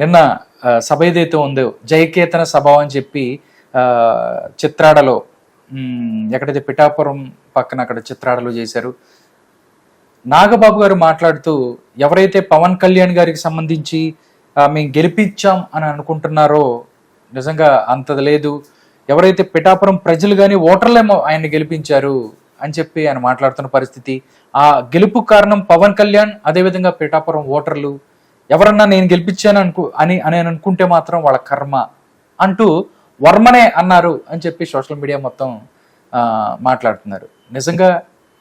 నిన్న సభ ఏదైతే ఉందో జయకేతన సభ అని చెప్పి చిత్రాడలో ఎక్కడైతే పిఠాపురం పక్కన అక్కడ చిత్రాడలో చేశారు. నాగబాబు గారు మాట్లాడుతూ ఎవరైతే పవన్ కళ్యాణ్ గారికి సంబంధించి మేము గెలిపించాం అని అనుకుంటున్నారో నిజంగా అంతది లేదు. ఎవరైతే పిఠాపురం ప్రజలు కానీ ఓటర్లేమో ఆయన్ని గెలిపించారు అని చెప్పి ఆయన మాట్లాడుతున్న పరిస్థితి. ఆ గెలుపు కారణం పవన్ కళ్యాణ్ అదేవిధంగా పిఠాపురం ఓటర్లు ఎవరన్నా నేను గెలిపించాను అనుకు అని అని అనుకుంటే మాత్రం వాళ్ళ కర్మ అంటూ వర్మనే అన్నారు అని చెప్పి సోషల్ మీడియా మొత్తం మాట్లాడుతున్నారు. నిజంగా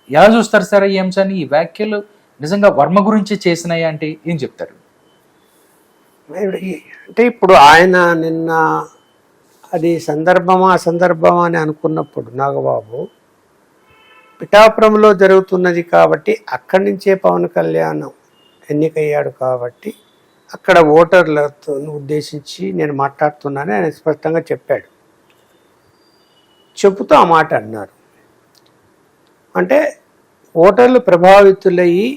ఎలా చూస్తారు సార్ ఈ అంశాన్ని? ఈ వ్యాఖ్యలు నిజంగా వర్మ గురించి చేసినాయి అంటే ఏం చెప్తారు? అంటే ఇప్పుడు ఆయన నిన్న అది సందర్భమా అసందర్భమా అని అనుకున్నప్పుడు నాగబాబు పిఠాపురంలో జరుగుతున్నది కాబట్టి అక్కడి నుంచే పవన్ కళ్యాణ్ ఎన్నికయ్యాడు కాబట్టి అక్కడ ఓటర్లతో ఉద్దేశించి నేను మాట్లాడుతున్నానని ఆయన స్పష్టంగా చెప్పాడు. చెబుతూ ఆ మాట అన్నారు. అంటే ఓటర్లు ప్రభావితులయ్యి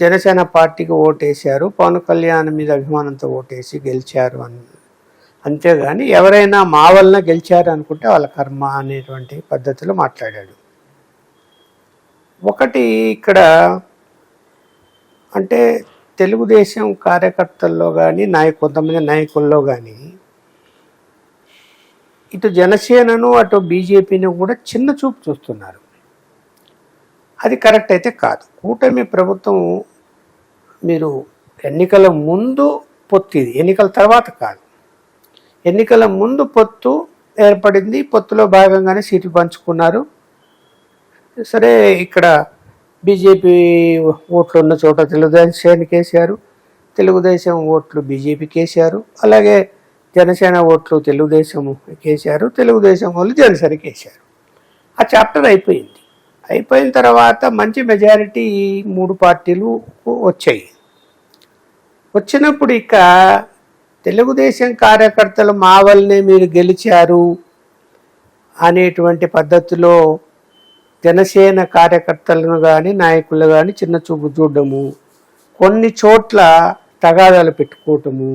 జనసేన పార్టీకి ఓటేశారు పవన్ కళ్యాణ్ మీద అభిమానంతో ఓటేసి గెలిచారు అని అంతేగాని ఎవరైనా మా వలన గెలిచారు అనుకుంటే వాళ్ళ కర్మ అనేటువంటి పద్ధతిలో మాట్లాడాడు. ఒకటి ఇక్కడ అంటే తెలుగుదేశం కార్యకర్తల్లో కానీ నాయ కొంతమంది నాయకుల్లో కానీ ఇటు జనసేనను అటు బీజేపీని కూడా చిన్న చూపు చూస్తున్నారు. అది కరెక్ట్ అయితే కాదు. కూటమి ప్రభుత్వం మీరు ఎన్నికల ముందు పొత్తు ఇది. ఎన్నికల తర్వాత కాదు. ఎన్నికల ముందు పొత్తు ఏర్పడింది. పొత్తులో భాగంగానే సీట్లు పంచుకున్నారు. సరే ఇక్కడ బీజేపీ ఓట్లు ఉన్న చోట తెలుగుదేశానికి వేశారు తెలుగుదేశం ఓట్లు బీజేపీకి వేశారు అలాగే జనసేన ఓట్లు తెలుగుదేశం వేశారు తెలుగుదేశం వాళ్ళు జనసేనకి వేశారు ఆ చాప్టర్ అయిపోయింది. అయిపోయిన తర్వాత మంచి మెజారిటీ మూడు పార్టీలు వచ్చాయి. వచ్చినప్పుడు ఇక తెలుగుదేశం కార్యకర్తలు మా వల్లనే మీరు గెలిచారు అనేటువంటి పద్ధతిలో జనసేన కార్యకర్తలను కానీ నాయకులు కానీ చిన్న చూపు చూడడము. కొన్ని చోట్ల తగాదాలు పెట్టుకోవటము.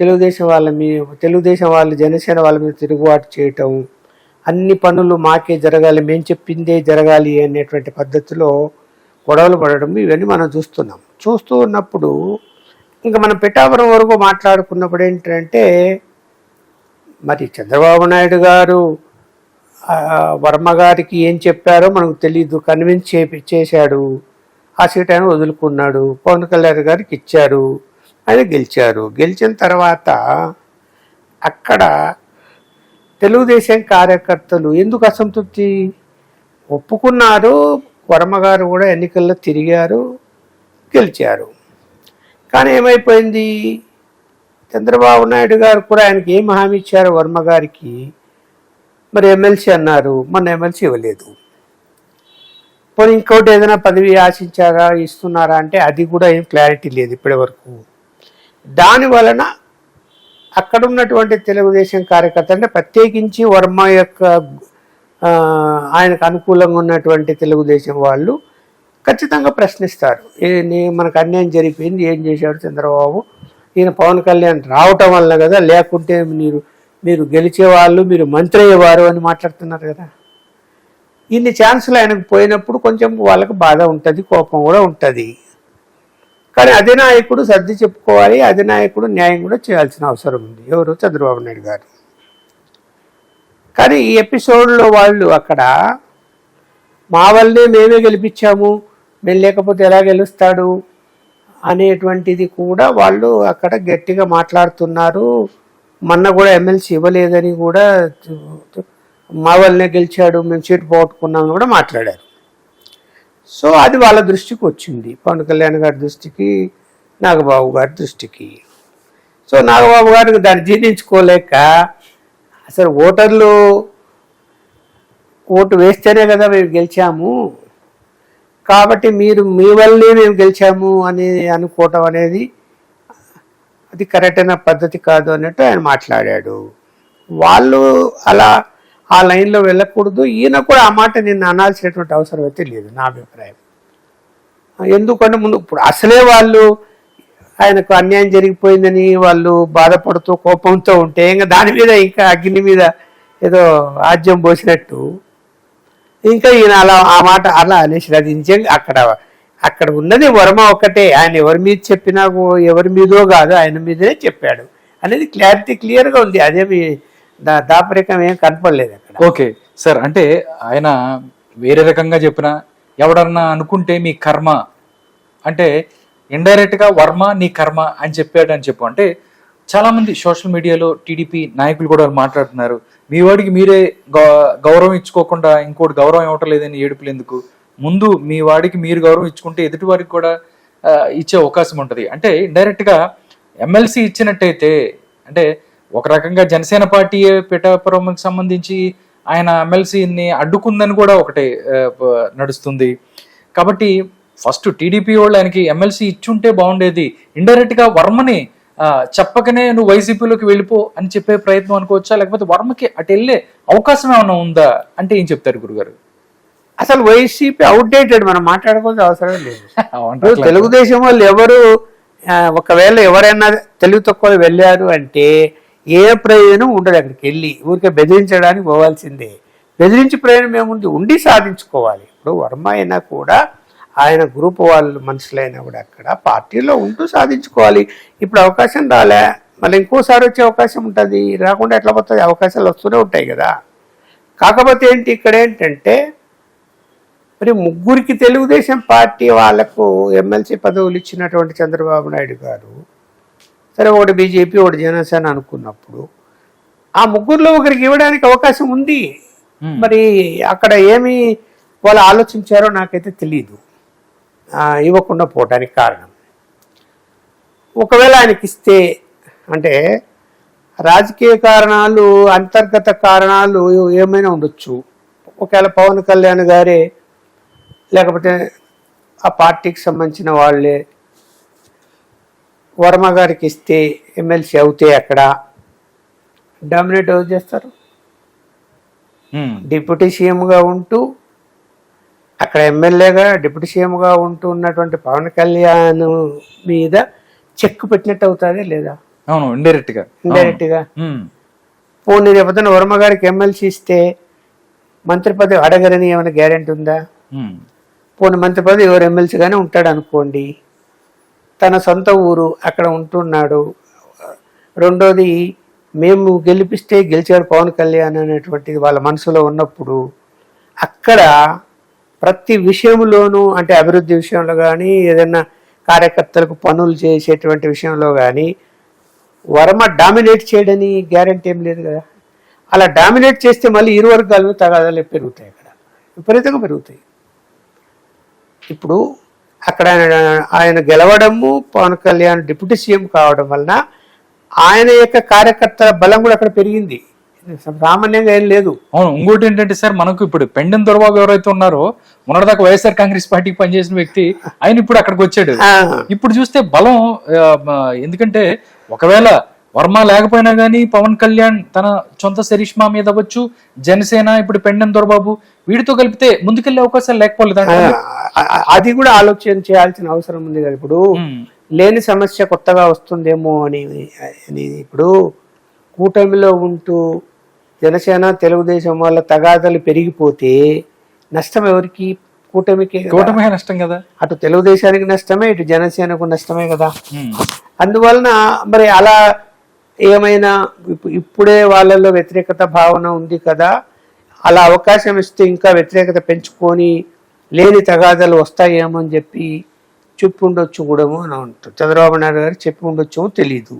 తెలుగుదేశం వాళ్ళ మీ తెలుగుదేశం వాళ్ళు జనసేన వాళ్ళ మీద తిరుగుబాటు చేయటం. అన్ని పనులు మాకే జరగాలి మేము చెప్పిందే జరగాలి అనేటువంటి పద్ధతిలో గొడవలు పడడం ఇవన్నీ మనం చూస్తున్నాం. చూస్తూ ఉన్నప్పుడు ఇంకా మనం పిఠాపురం వరకు మాట్లాడుకున్నప్పుడు ఏంటంటే మరి చంద్రబాబు నాయుడు గారు వర్మ గారికి ఏం చెప్పారో మనకు తెలియదు కన్విన్స్ చేపి చేశాడు. ఆ సీట్ ఆయన వదులుకున్నాడు. పవన్ కళ్యాణ్ గారికి ఇచ్చారు. ఆయన గెలిచారు. గెలిచిన తర్వాత అక్కడ తెలుగుదేశం కార్యకర్తలు ఎందుకు అసంతృప్తి ఒప్పుకున్నారు? వర్మగారు కూడా ఎన్నికల్లో తిరిగారు గెలిచారు. కానీ ఏమైపోయింది? చంద్రబాబు నాయుడు గారు కూడా ఆయనకి ఏం హామీ ఇచ్చారు వర్మ గారికి? మరి ఎమ్మెల్సీ అన్నారు మన ఎమ్మెల్సీ ఇవ్వలేదు. పోనీ ఇంకోటి ఏదైనా పదవి ఆశించారా ఇస్తున్నారా అంటే అది కూడా ఏం క్లారిటీ లేదు ఇప్పటి వరకు దాని వలన అక్కడ ఉన్నటువంటి తెలుగుదేశం కార్యకర్త అంటే ప్రత్యేకించి వర్మ యొక్క ఆయనకు అనుకూలంగా ఉన్నటువంటి తెలుగుదేశం వాళ్ళు ఖచ్చితంగా ప్రశ్నిస్తారు. మనకు అన్యాయం జరిపింది ఏం చేశాడు చంద్రబాబు? ఈయన పవన్ కళ్యాణ్ రావటం వల్ల కదా లేకుంటే మీరు మీరు గెలిచేవాళ్ళు మీరు మంత్రి అయ్యేవారు అని మాట్లాడుతున్నారు కదా. ఇన్ని ఛాన్సులు ఆయనకు పోయినప్పుడు కొంచెం వాళ్ళకి బాధ ఉంటుంది కోపం కూడా ఉంటుంది. కానీ అధినాయకుడు సర్ది చెప్పుకోవాలి అధినాయకుడు న్యాయం కూడా చేయాల్సిన అవసరం ఉంది. ఎవరు? చంద్రబాబు నాయుడు గారు. కానీ ఈ ఎపిసోడ్లో వాళ్ళు అక్కడ మా వల్లనే మేమే గెలిపించాము మేము లేకపోతే ఎలా గెలుస్తాడు? అనేటువంటిది కూడా వాళ్ళు అక్కడ గట్టిగా మాట్లాడుతున్నారు. మొన్న కూడా ఎమ్మెల్సీ ఇవ్వలేదని కూడా మా వల్లనే గెలిచాడు మేము సీటు పోగొట్టుకున్నామని కూడా మాట్లాడారు. సో అది వాళ్ళ దృష్టికి వచ్చింది. పవన్ కళ్యాణ్ గారి దృష్టికి నాగబాబు గారి దృష్టికి. సో నాగబాబు గారికి దాన్ని జీర్ణించుకోలేక అసలు ఓటర్లు ఓటు వేస్తేనే కదా మేము గెలిచాము. కాబట్టి మీరు మీ వల్లనే మేము గెలిచాము అని అనుకోవటం అనేది అది కరెక్ట్ అయిన పద్ధతి కాదు అన్నట్టు ఆయన మాట్లాడాడు. వాళ్ళు అలా ఆ లైన్లో వెళ్ళకూడదు. ఈయన కూడా ఆ మాట నిన్ను అనాల్సినటువంటి అవసరం అయితే లేదు నా అభిప్రాయం. ఎందుకంటే ముందు ఇప్పుడు అసలే వాళ్ళు ఆయనకు అన్యాయం జరిగిపోయిందని వాళ్ళు బాధపడుతూ కోపంతో ఉంటే ఇంకా దాని మీద ఇంకా అగ్ని మీద ఏదో ఆజ్యం పోసినట్టు. ఇంకా ఈయన అలా ఆ మాట అలా అనేసి అది నిజంగా అక్కడ అక్కడ ఉన్నది వర్మ ఒక్కటే ఆయన ఎవరి మీద చెప్పినా ఎవరి మీదో కాదు ఆయన మీదనే చెప్పాడు. అనేది క్లారిటీ క్లియర్గా ఉంది. అదేమి దా దాపరికం ఏం కనపడలేదు అక్కడ. ఓకే. సార్ అంటే ఆయన వేరే రకంగా చెప్పిన ఎవడన్నా అనుకుంటే మీ కర్మ అంటే ఇండైరెక్ట్గా వర్మ నీ కర్మ అని చెప్పాడు అని చెప్పు. అంటే చాలామంది సోషల్ మీడియాలో టీడీపీ నాయకులు కూడా మాట్లాడుతున్నారు. మీ వాడికి మీరే గౌ- గౌరవం ఇచ్చుకోకుండా ఇంకోటి గౌరవం ఇవ్వటం లేదని ఏడుపులు ఎందుకు? ముందు మీ వాడికి మీరు గౌరవం ఇచ్చుకుంటే ఎదుటి వారికి కూడా ఇచ్చే అవకాశం ఉంటుంది. అంటే ఇండైరెక్ట్గా ఎమ్మెల్సీ ఇచ్చినట్టయితే అంటే ఒక రకంగా జనసేన పార్టీ పిఠాపురంకి సంబంధించి ఆయన ఎమ్మెల్సీని అడ్డుకుందని కూడా ఒకటి నడుస్తుంది. కాబట్టి ఫస్ట్ టీడీపీ వాళ్ళు ఆయనకి ఎమ్మెల్సీ ఇచ్చుంటే బాగుండేది. ఇండైరెక్ట్గా వర్మని చెప్పకనే నువ్వు వైసీపీలోకి వెళ్ళిపో అని చెప్పే ప్రయత్నం అనుకోవచ్చా? లేకపోతే వర్మకి అటు వెళ్ళే అవకాశం ఏమైనా ఉందా? అంటే ఏం చెప్తారు గురుగారు? అసలు వైసీపీ అవుట్డేటెడ్ మనం మాట్లాడుకోవాల్సిన అవసరం లేదు. తెలుగుదేశం వాళ్ళు ఎవరు ఒకవేళ ఎవరైనా తెలుగు తక్కువ వెళ్ళారు అంటే ఏ ప్రయోజనం ఉండదు అక్కడికి వెళ్ళి. ఊరికే బెదిరించడానికి పోవాల్సిందే. బెదిరించి ప్రయోజనం ఏముంది? ఉండి సాధించుకోవాలి. ఇప్పుడు వర్మ అయినా కూడా ఆయన గ్రూప్ వాళ్ళు మనుషులైనా కూడా అక్కడ పార్టీలో ఉంటూ సాధించుకోవాలి. ఇప్పుడు అవకాశం రాలే. మళ్ళీ ఇంకోసారి వచ్చే అవకాశం ఉంటుంది. రాకుండా ఎట్లా పోతుంది? అవకాశాలు వస్తూనే ఉంటాయి కదా. కాకపోతే ఏంటి? ఇక్కడ ఏంటంటే మరి ముగ్గురికి తెలుగుదేశం పార్టీ వాళ్ళకు ఎమ్మెల్సీ పదవులు ఇచ్చినటువంటి చంద్రబాబు నాయుడు గారు సరే ఒకటి బీజేపీ ఒకటి జనసేన అనుకున్నప్పుడు ఆ ముగ్గురులో ఒకరికి ఇవ్వడానికి అవకాశం ఉంది. మరి అక్కడ ఏమి వాళ్ళు ఆలోచించారో నాకైతే తెలియదు ఇవ్వకుండా పోవడానికి కారణం. ఒకవేళ ఆయనకి ఇస్తే అంటే రాజకీయ కారణాలు అంతర్గత కారణాలు ఏమైనా ఉండొచ్చు. ఒకవేళ పవన్ కళ్యాణ్ గారే లేకపోతే ఆ పార్టీకి సంబంధించిన వాళ్ళే వర్మ గారికి ఇస్తే ఎమ్మెల్సీ అవుతే అక్కడ డామినేట్ ఎవరు చేస్తారు? డిప్యూటీ సీఎంగా ఉంటూ అక్కడ ఎమ్మెల్యేగా డిప్యూటీ సీఎంగా ఉంటూ ఉన్నటువంటి పవన్ కళ్యాణ్ మీద చెక్ పెట్టినట్టు అవుతుంది లేదా? అవును ఇండైరెక్ట్గా ఇండైరెక్ట్గా ఉమ్, పోనీ రేపొద్దున వర్మ గారికి ఎమ్మెల్సీ ఇస్తే మంత్రి పదవి అడగరని ఏమైనా గ్యారెంటీ ఉందా? పోనీ మంత్రి పదవి ఎవరు ఎమ్మెల్సీగానే ఉంటాడు అనుకోండి. తన సొంత ఊరు అక్కడ ఉంటున్నాడు. రెండోది మేము గెలిపిస్తే గెలిచాడు పవన్ కళ్యాణ్ అనేటువంటిది వాళ్ళ మనసులో ఉన్నప్పుడు అక్కడ ప్రతి విషయంలోనూ అంటే అభివృద్ధి విషయంలో కానీ ఏదైనా కార్యకర్తలకు పనులు చేసేటువంటి విషయంలో కానీ వర్మ డామినేట్ చేయడని గ్యారంటీ ఏం లేదు కదా. అలా డామినేట్ చేస్తే మళ్ళీ ఇరు వర్గాలు తగాదాలు పెరుగుతాయి అక్కడ. విపరీతంగా పెరుగుతాయి. ఇప్పుడు అక్కడ ఆయన గెలవడము పవన్ కళ్యాణ్ డిప్యూటీ సీఎం కావడం వలన ఆయన యొక్క కార్యకర్తల బలం కూడా అక్కడ పెరిగింది. సామాన్యంగా ఏం లేదు. అవును ఇంకోటి ఏంటంటే సార్ మనకు ఇప్పుడు పెండెన్ దొరబాబు ఎవరైతే ఉన్నారో మొన్నటిదాకా వైఎస్ఆర్ కాంగ్రెస్ పార్టీకి పనిచేసిన వ్యక్తి ఆయన ఇప్పుడు అక్కడికి వచ్చాడు. ఇప్పుడు చూస్తే బలం ఎందుకంటే ఒకవేళ వర్మ లేకపోయినా గానీ పవన్ కళ్యాణ్ తన సొంత శరీష్మా మీద అవ్వచ్చు జనసేన ఇప్పుడు పెండెన్ దొరబాబు వీటితో కలిపితే ముందుకెళ్ళే అవకాశాలు లేకపోలేదు అది కూడా ఆలోచన చేయాల్సిన అవసరం ఉంది కదా ఇప్పుడు. లేని సమస్య కొత్తగా వస్తుందేమో అని ఇప్పుడు కూటమిలో ఉంటూ జనసేన తెలుగుదేశం వాళ్ళ తగాదాలు పెరిగిపోతే నష్టం ఎవరికి? కూటమికి కూటమే నష్టం కదా. అటు తెలుగుదేశానికి నష్టమే ఇటు జనసేనకు నష్టమే కదా. అందువలన మరి అలా ఏమైనా ఇప్పుడే వాళ్ళల్లో వ్యతిరేకత భావన ఉంది కదా అలా అవకాశం ఇస్తే ఇంకా వ్యతిరేకత పెంచుకొని లేని తగాదాలు వస్తాయేమో అని చెప్పి చెప్పి ఉండొచ్చు కూడా అని అంటారు. చంద్రబాబు నాయుడు గారు చెప్పి ఉండొచ్చు తెలియదు